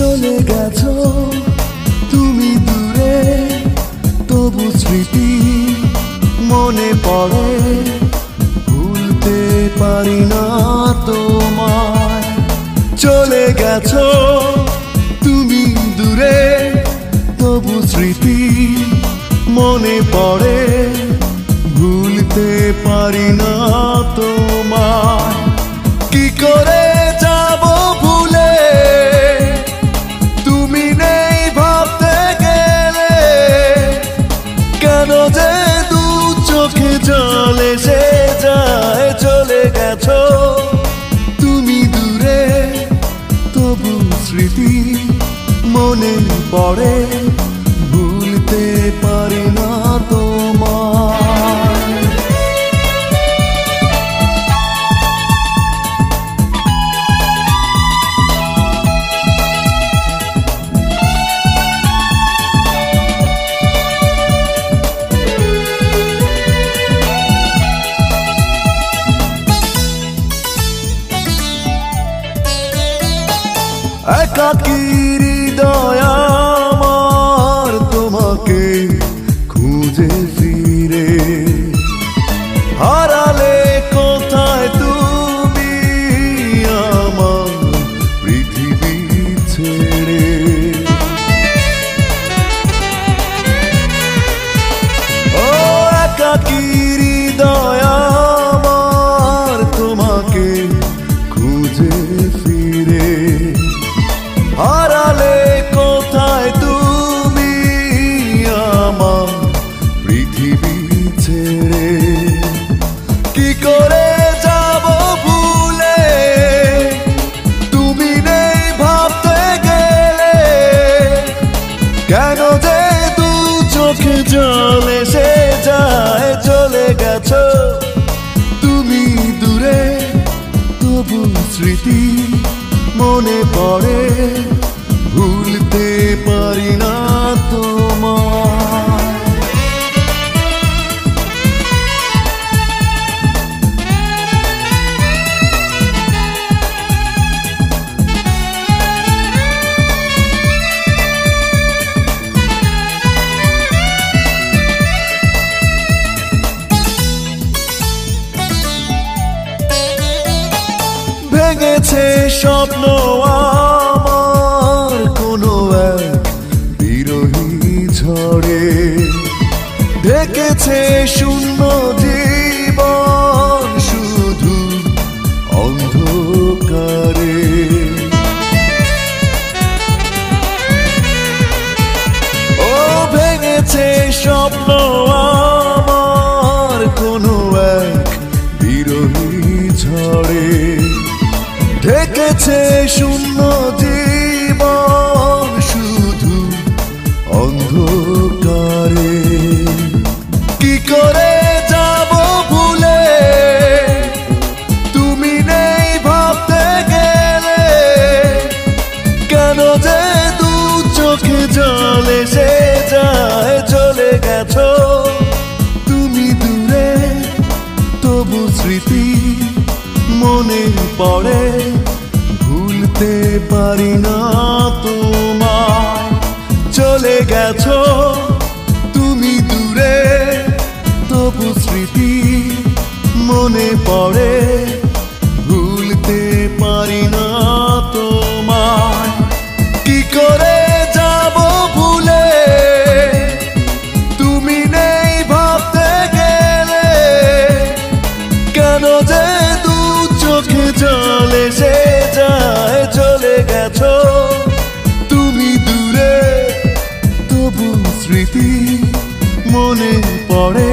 চলে গেছো। তুমি দূরে, তবু স্মৃতি মনে পড়ে। ভুলতে পারি না তোমায়। চলে গেছো। তুমি দূরে, তবু স্মৃতি মনে পড়ে। ভুলতে পারি না তোমায়। চোখে সে যায় চলে গেছো। তুমি দূরে তবু স্মৃতি মনে পড়ে ভুলতে পারি একাকী হৃদয় আমার তোমাকে খুঁজে ফিরে। হারালে কোথায় তুমি আমার পৃথিবী ছেড়ে? চোখে জলে সে যায়, চলে গেছ। তুমি দূরে, তবু স্মৃতি মনে পড়ে। ভুলতে পারি না তোমার ভেঙেছে স্বপ্ন আমার কোনো বিরোহী ঝড়ে। ঢেকেছে শূন্য জীবন শুধু অন্ধকারে। ও ভেঙেছে স্বপ্ন ঢেকেছে শূন্য জীবন শুধু অন্ধকারে। কি করে যাব ভুলে? তুমি নেই ভাবতে গেলে। কেন যে দু চোখে জল এসে যায় চলে গেছো? তুমি দূরে, তবু স্মৃতি মনে পড়ে। ভুলতে পারি না তোমায়। চলে গেছো তুমি দূরে তবু স্মৃতি মনে পড়ে। স্মৃতি মনে পড়ে ভুলতে পারি